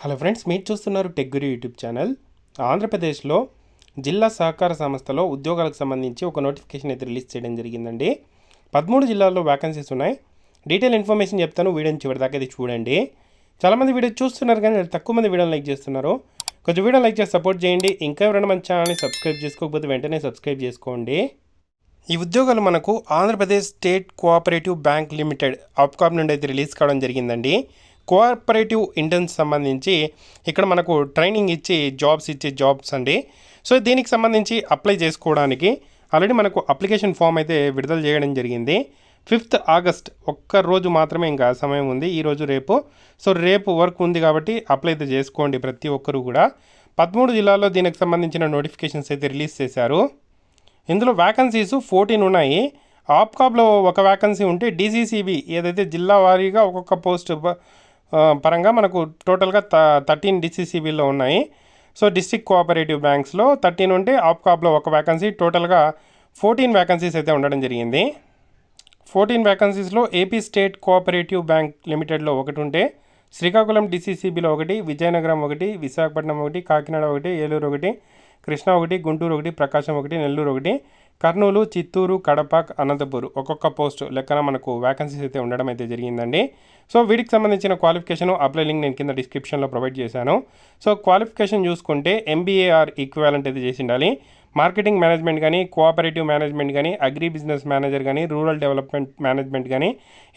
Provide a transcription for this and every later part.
Hello friends మీరు చూస్తున్నారు టెగ్గురి YouTube channel. ఆంధ్రప్రదేశ్లో జిల్లా సహకార సంస్థలో ఉద్యోగాలకు సంబంధించి ఒక నోటిఫికేషన్ అయితే రిలీజ్ చేయడం జరిగిందండి. పదమూడు జిల్లాల్లో వ్యాకెన్సీస్ ఉన్నాయి. డీటెయిల్ ఇన్ఫర్మేషన్ చెప్తాను వీడియోని చివరి దాకా అయితే చూడండి. చాలామంది వీడియో చూస్తున్నారు కానీ తక్కువ మంది వీడియోని లైక్ చేస్తున్నారు. కొంచెం వీడియో లైక్ చేసి సపోర్ట్ చేయండి. ఇంకా ఎవరైనా మన ఛానల్ని సబ్స్క్రైబ్ చేసుకోకపోతే వెంటనే సబ్స్క్రైబ్ చేసుకోండి. ఈ ఉద్యోగాలు మనకు Andhra Pradesh state cooperative bank limited APCOB నుండి అయితే రిలీజ్ కావడం జరిగిందండి. కోఆపరేటివ్ ఇంటర్న్స్ సంబంధించి ఇక్కడ మనకు ట్రైనింగ్ ఇచ్చి జాబ్స్ ఇచ్చే జాబ్స్ అండి. సో దీనికి సంబంధించి అప్లై చేసుకోవడానికి ఆల్రెడీ మనకు అప్లికేషన్ ఫామ్ అయితే విడుదల చేయడం జరిగింది. ఫిఫ్త్ ఆగస్ట్ ఒక్క రోజు మాత్రమే ఇంకా సమయం ఉంది. ఈరోజు రేపు. సో రేపు వర్క్ ఉంది కాబట్టి అప్లై అయితే చేసుకోండి ప్రతి ఒక్కరు కూడా. పదమూడు జిల్లాల్లో దీనికి సంబంధించిన నోటిఫికేషన్స్ అయితే రిలీజ్ చేశారు. ఇందులో వ్యాకన్సీస్ ఫోర్టీన్ ఉన్నాయి. ఆప్కాబ్లో ఒక వ్యాకన్సీ ఉంటే డీసీసీబీ ఏదైతే జిల్లా వారీగా ఒక్కొక్క పోస్ట్ పరంగా మనకు టోటల్గా త థర్టీన్ డీసీసీబీలో ఉన్నాయి. సో డిస్ట్రిక్ట్ కోఆపరేటివ్ బ్యాంక్స్లో థర్టీన్ ఉంటే ఆప్కాబ్లో ఒక వ్యాకన్సీ టోటల్గా ఫోర్టీన్ వ్యాకన్సీస్ అయితే ఉండడం జరిగింది. ఫోర్టీన్ వ్యాకన్సీస్లో ఏపీ స్టేట్ కోఆపరేటివ్ బ్యాంక్ లిమిటెడ్లో ఒకటి ఉంటే శ్రీకాకుళం డిసిసిబిలో ఒకటి విజయనగరం ఒకటి విశాఖపట్నం ఒకటి కాకినాడ ఒకటి ఏలూరు ఒకటి కృష్ణా ఒకటి గుంటూరు ఒకటి ప్రకాశం ఒకటి నెల్లూరు ఒకటి కర్నూలు చిత్తూరు కడప అనంతపూర్ ఒక్కొక్క పోస్ట్ లెక్కన మనకు వ్యాకన్సీస్ అయితే ఉండడం అయితే జరిగిందండి. సో వీటికి సంబంధించిన క్వాలిఫికేషన్ అప్లై లింక్ నేను కింద డిస్క్రిప్షన్లో ప్రొవైడ్ చేశాను. సో క్వాలిఫికేషన్ చూసుకుంటే ఎంబీఏఆర్ ఈక్వాలెంట్ అయితే చేసి ఉండాలి మార్కెటింగ్ మేనేజ్మెంట్ కానీ కోఆపరేటివ్ మేనేజ్మెంట్ కానీ అగ్రి బిజినెస్ మేనేజర్ కానీ రూరల్ డెవలప్మెంట్ మేనేజ్మెంట్ కానీ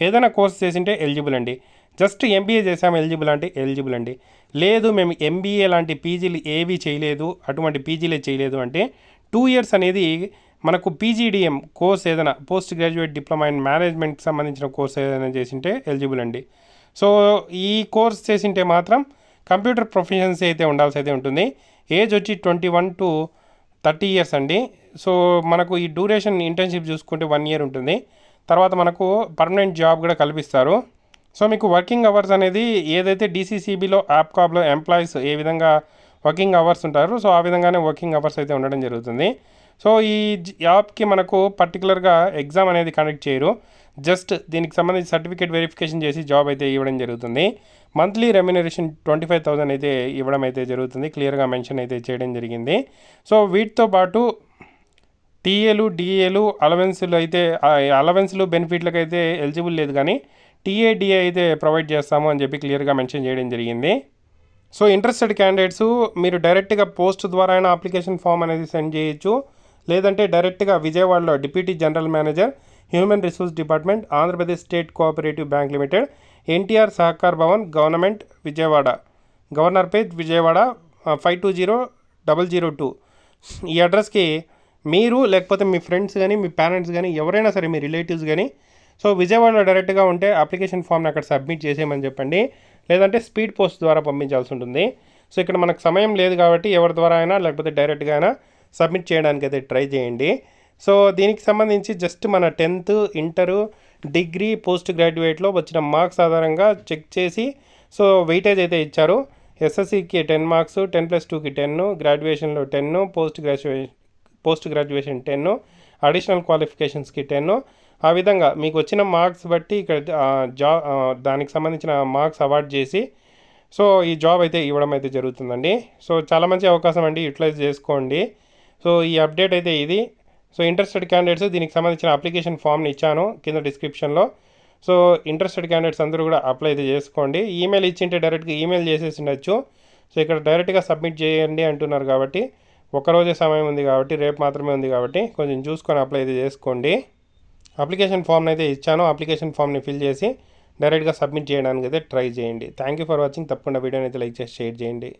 ఏదైనా కోర్స్ చేసింటే ఎలిజిబుల్ అండి. జస్ట్ ఎంబీఏ చేసాము ఎలిజిబుల్ అంటే ఎలిజిబుల్ అండి. లేదు మేము ఎంబీఏ లాంటి పీజీలు ఏవి చేయలేదు అటువంటి పీజీలే చేయలేదు అంటే టూ ఇయర్స్ అనేది మనకు పీజీడిఎం కోర్స్ ఏదైనా పోస్ట్ గ్రాడ్యుయేట్ డిప్లొమా ఇన్ మేనేజ్మెంట్కి సంబంధించిన కోర్స్ ఏదైనా చేసింటే ఎలిజిబుల్ అండి. సో ఈ కోర్స్ చేసింటే మాత్రం కంప్యూటర్ ప్రొఫెషన్సీ అయితే ఉండాల్సి అయితే ఉంటుంది. ఏజ్ వచ్చి twenty one to thirty years అండి. సో మనకు ఈ డ్యూరేషన్ ఇంటర్న్షిప్ చూసుకుంటే వన్ ఇయర్ ఉంటుంది. తర్వాత మనకు పర్మనెంట్ జాబ్ కూడా కల్పిస్తారు. సో మీకు వర్కింగ్ అవర్స్ అనేది ఏదైతే డీసీసీబీలో యాప్కాబ్లో ఎంప్లాయీస్ ఏ విధంగా వర్కింగ్ అవర్స్ ఉంటారో సో ఆ విధంగానే వర్కింగ్ అవర్స్ అయితే ఉండడం జరుగుతుంది. సో ఈ యాప్కి మనకు పర్టికులర్గా ఎగ్జామ్ అనేది కండక్ట్ చేయరు. జస్ట్ దీనికి సంబంధించి సర్టిఫికేట్ వెరిఫికేషన్ చేసి జాబ్ అయితే ఇవ్వడం జరుగుతుంది. Monthly remuneration twenty five thousand అయితే ఇవ్వడం అయితే జరుగుతుంది. క్లియర్గా మెన్షన్ అయితే చేయడం జరిగింది. సో వీటితో పాటు టీఏలు డిఏలు అలవెన్స్లు అయితే అలవెన్స్లు బెనిఫిట్లకు అయితే ఎలిజిబుల్ లేదు కానీ టీఏ డిఏ అయితే ప్రొవైడ్ చేస్తాము అని చెప్పి క్లియర్గా మెన్షన్ చేయడం జరిగింది. సో ఇంట్రెస్టెడ్ క్యాండిడేట్స్ మీరు డైరెక్ట్గా పోస్ట్ ద్వారా అయినా అప్లికేషన్ ఫామ్ అనేది సెండ్ చేయొచ్చు. లేదంటే డైరెక్ట్గా విజయవాడలో deputy general manager human resource department Andhra Pradesh state cooperative bank limited NTR Sahakar Bhavan government Vijayawada. Governor page Vijayawada five two zero double zero two. ఈ అడ్రస్కి మీరు లేకపోతే మీ ఫ్రెండ్స్ కానీ మీ పేరెంట్స్ కానీ ఎవరైనా సరే మీ రిలేటివ్స్ కానీ సో విజయవాడలో డైరెక్ట్గా ఉంటే అప్లికేషన్ ఫామ్ని అక్కడ సబ్మిట్ చేసేయమని చెప్పండి. లేదంటే స్పీడ్ పోస్ట్ ద్వారా పంపించాల్సి ఉంటుంది. సో ఇక్కడ మనకు సమయం లేదు కాబట్టి ఎవరి ద్వారా అయినా లేకపోతే డైరెక్ట్గా అయినా సబ్మిట్ చేయడానికి అయితే ట్రై చేయండి. సో దీనికి సంబంధించి జస్ట్ మన టెన్త్ ఇంటరు డిగ్రీ పోస్ట్ గ్రాడ్యుయేట్లో వచ్చిన మార్క్స్ ఆధారంగా చెక్ చేసి సో వెయిటేజ్ అయితే ఇచ్చారు. ఎస్ఎస్సికి టెన్ మార్క్స్ టెన్ ప్లస్ టూకి ten గ్రాడ్యుయేషన్లో ten post graduation post graduation ten additional క్వాలిఫికేషన్స్కి ten. ఆ విధంగా మీకు వచ్చిన మార్క్స్ బట్టి ఇక్కడ జా దానికి సంబంధించిన మార్క్స్ అవార్డ్ చేసి సో ఈ జాబ్ అయితే ఇవ్వడం అయితే జరుగుతుందండి. సో చాలా మంచి అవకాశం అండి. యూటిలైజ్ చేసుకోండి. సో ఈ అప్డేట్ అయితే ఇది. సో ఇంట్రెస్టెడ్ క్యాండిడేట్స్ దీనికి సంబంధించిన అప్లికేషన్ ఫామ్ని ఇచ్చాను కింద డిస్క్రిప్షన్లో సో ఇంట్రెస్టెడ్ క్యాండిడేట్స్ అందరూ కూడా అప్లై అయితే చేసుకోండి. ఈమెయిల్ ఇచ్చింటే డైరెక్ట్గా ఈమెయిల్ చేసేసి ఉండొచ్చు సో ఇక్కడ డైరెక్ట్గా సబ్మిట్ చేయండి అంటున్నారు కాబట్టి ఒక రోజే సమయం ఉంది కాబట్టి రేపు మాత్రమే ఉంది కాబట్టి కొంచెం చూసుకొని అప్లై అయితే చేసుకోండి. అప్లికేషన్ ఫామ్ని అయితే ఇచ్చాను. అప్లికేషన్ ఫామ్ని ఫిల్ చేసి డైరెక్ట్గా సబ్మిట్ చేయడానికి అయితే ట్రై చేయండి. థ్యాంక్ యూ ఫర్ వాచింగ్ తప్పకుండా వీడియోని అయితే లైక్ చేసి షేర్ చేయండి.